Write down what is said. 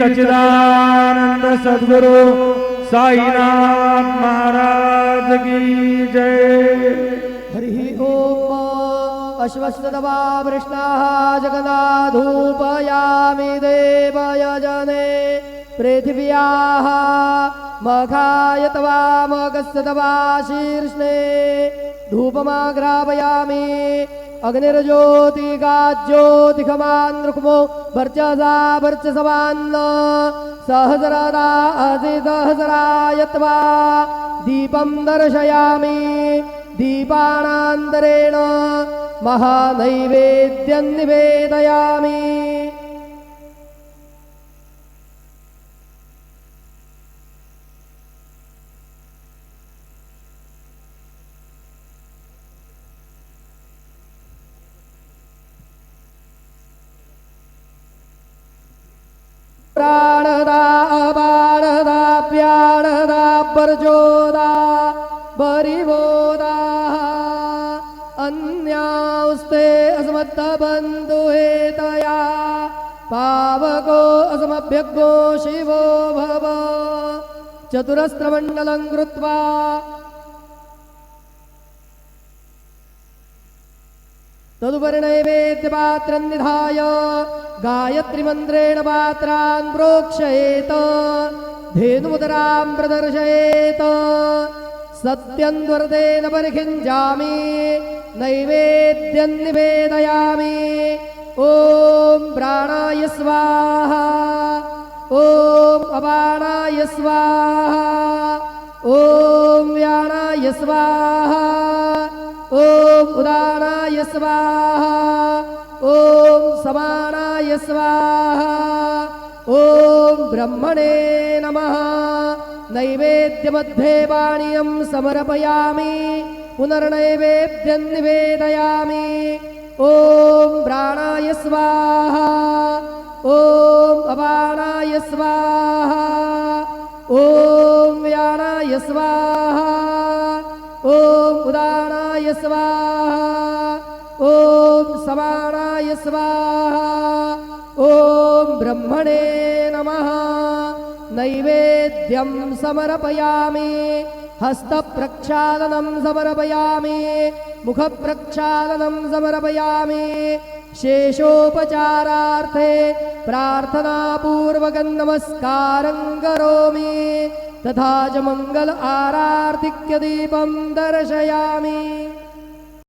सच्चिदानंद सद्गुरु साईनाथ महाराज की जय। हरिः वृष्णा जगदा वृष्णाः देवय देवयजने पृथिव्याः मघाय तवा मगस्य तवा शीर्ष्णे। धूपमाग्रापयामि अग्निर्ज्योतिगाज्योतिखमान् रुक्मो वर्चसा वर्चसवान्न सहस्रदा अधिसहस्राय त्वा दीपं दर्शयामि दीपानान्तरेण महानैवेद्यं निवेदयामि प्राणदा अबाणदा प्याणदा परजोदा परिबोदा अन्यास्ते अस्मत्तबन्धु बन्धुहेतया पावको अस्मभ्यग्गो शिवो भव चतुरस्रमण्डलं कृत्वा तदुपरि नैवेद्यपात्रं निधाय गायत्रीमन्त्रेण पात्रान् प्रोक्षयेत धेनुमुदरां प्रदर्शयेत। सत्यं द्वर्देन परिखिञ्जामि नैवेद्यं निवेदयामि। ॐ प्राणाय स्वाहा ॐ अपानाय स्वाहा ॐ व्याणाय स्वाहा उदानाय स्वाहा ॐ समानाय स्वाहा ॐ ब्रह्मणे नमः नैवेद्यमध्ये पाणीयं समर्पयामि पुनर्नैवेद्यं निवेदयामि ॐ प्राणाय स्वाहा ॐ अपानाय स्वाहा ॐ व्याणाय स्वाहा ॐ उदानाय स्वाहा। ॐ समानाय स्वाहा। ॐ ब्रह्मणे नमः। नैवेद्यं समर्पयामि। हस्तप्रक्षालनं समर्पयामि। मुखप्रक्षालनं समर्पयामि। शेषोपचारार्थे प्रार्थनापूर्वकं नमस्कारं करोमि तथा च मङ्गल आरार्तिक्यदीपं दर्शयामि